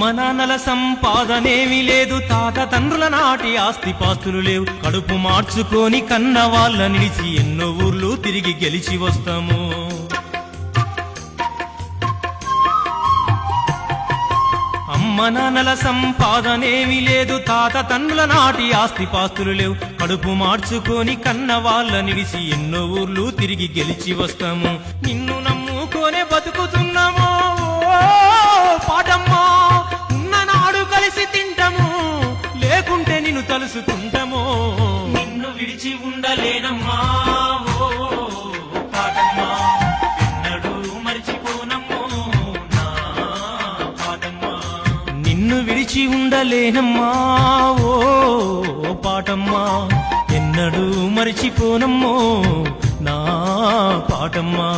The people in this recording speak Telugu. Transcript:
అమ్మ నాన్నల సంపాదనేమి లేదు. తాత తండ్రుల నాటి ఆస్తి పాస్తులు లేవు. కడుపు మార్చుకొని కన్న వాళ్ళ నిలిచి ఎన్నో ఊర్లు తిరిగి గెలిచి వస్తాము. అమ్మ నాన్నల సంపాదనేమి లేదు. తాత తండ్రుల నాటి ఆస్తి పాస్తులు లేవు. కడుపు మార్చుకొని కన్న వాళ్ళ నిలిచి ఎన్నో ఊర్లు తిరిగి గెలిచి వస్తాము. నిన్ను నమ్ముకోనే బతుకుతూ నిన్ను తలుసుకుంటాము నిన్ను విడిచి ఉండలేనమ్మా ఓ పాటమ్మా. నా పాటమ్మా. నిన్ను విడిచి ఉండలేనమ్మా ఓ పాటమ్మా. ఎన్నడూ మరిచిపోనమ్మో నా పాటమ్మా.